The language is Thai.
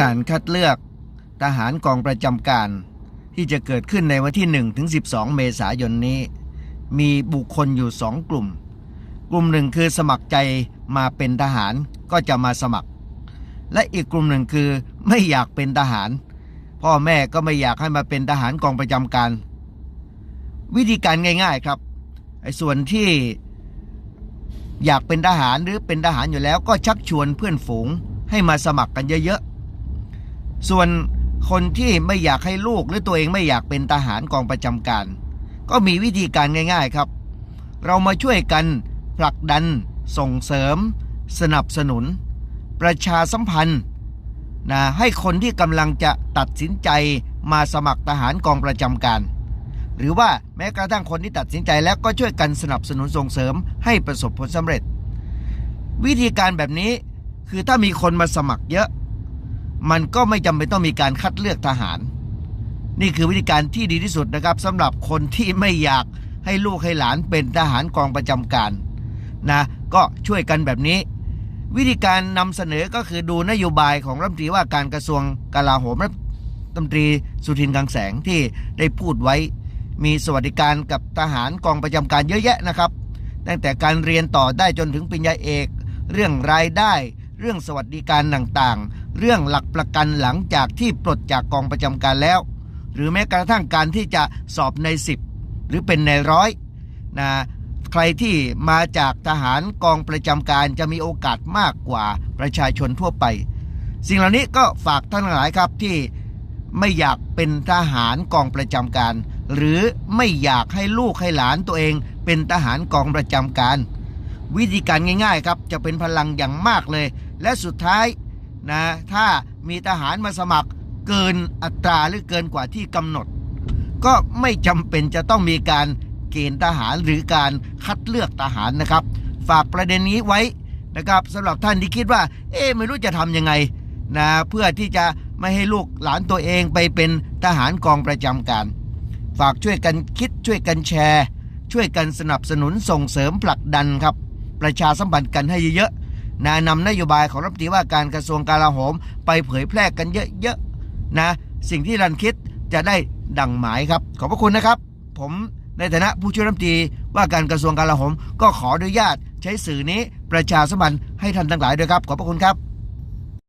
การคัดเลือกทหารกองประจำการ ที่จะเกิดขึ้นในวันที่1ถึง12 เมษายนนี้ มีบุคคลอยู่สองกลุ่ม กลุ่มหนึ่งคือสมัครใจมาเป็นทหารก็จะมาสมัคร และอีกกลุ่มหนึ่งคือไม่อยากเป็นทหาร พ่อแม่ก็ไม่อยากให้มาเป็นทหารกองประจำการ วิธีการง่าย ๆครับไอ้ส่วนที่อยากเป็นทหารหรือเป็นทหารอยู่แล้วก็ชักชวนเพื่อนฝูงให้มาสมัครกันเยอะๆ ส่วนคนที่ไม่อยากให้ลูกหรือตัวเองไม่อยากเป็นทหารกองประจำการ ก็มีวิธีการง่าย ๆครับ เรามาช่วยกันผลักดัน ส่งเสริม สนับสนุน ประชาสัมพันธ์นะให้คนที่กำลังจะตัดสินใจมาสมัครทหารกองประจำการ หรือว่าแม้กระทั่งคนที่ตัดสินใจแล้วก็ช่วยกันสนับสนุนส่งเสริมให้ประสบผลสำเร็จ วิธีการแบบนี้คือถ้ามีคนมาสมัครเยอะ มันก็ไม่จำเป็นต้องมีการคัดเลือกทหาร นี่คือวิธีการที่ดีที่สุดนะครับสำหรับคนที่ไม่อยากให้ลูกให้หลานเป็นทหารกองประจำการนะก็ช่วยกันแบบนี้ วิธีการนำเสนอก็คือดูนโยบายของรัฐมนตรีว่าการกระทรวงกลาโหมรัฐมนตรีสุทินคลังแสงที่ได้พูดไว้ มีสวัสดิการกับทหารกองประจำการเยอะแยะนะครับ ตั้งแต่การเรียนต่อได้จนถึงปริญญาเอก เรื่องรายได้ เรื่องสวัสดิการต่างๆ เรื่องหลักประกันหลังจากที่ปลดจากกองประจำการแล้ว หรือแม้กระทั่งการที่จะสอบในสิบหรือเป็นในร้อยนะใครที่มาจากทหารกองประจำการจะมีโอกาสมากกว่าประชาชนทั่วไป สิ่งเหล่านี้ก็ฝากท่านหลายครับที่ไม่อยากเป็นทหารกองประจำการ หรือไม่อยากให้ลูกให้หลานตัวเอง เป็นทหารกองประจำการ วิธีการง่าย ๆ ครับจะเป็นพลังอย่างมากเลย และสุดท้าย นะถ้ามีทหารมาสมัครเกินอัตราหรือเกินกว่าที่กำหนด ก็ไม่จำเป็นจะต้องมีการเกณฑ์ทหารหรือการคัดเลือกทหารนะครับ ฝากประเด็นนี้ไว้นะครับสำหรับท่านที่คิดว่า เอ๊ไม่รู้จะทำยังไงนะเพื่อที่จะไม่ให้ลูกหลานตัวเองไปเป็นทหารกองประจำการ ฝากช่วยกันคิดช่วยกันแชร์ ช่วยกันสนับสนุนส่งเสริมผลักดันครับ ประชาสัมพันธ์กันให้เยอะๆ นะนำนโยบายของรัฐมนตรีว่าการกระทรวงกลาโหม ไปเผยแพร่กันเยอะๆนะสิ่งที่รันคิดจะได้ดังหมายครับ ขอบพระคุณนะครับ ผมในฐานะผู้ช่วยรัฐมนตรีว่าการกระทรวงกลาโหม ก็ขออนุญาตใช้สื่อนี้ประชาสัมพันธ์ให้ท่านทั้งหลายด้วยครับ ขอบพระคุณครับ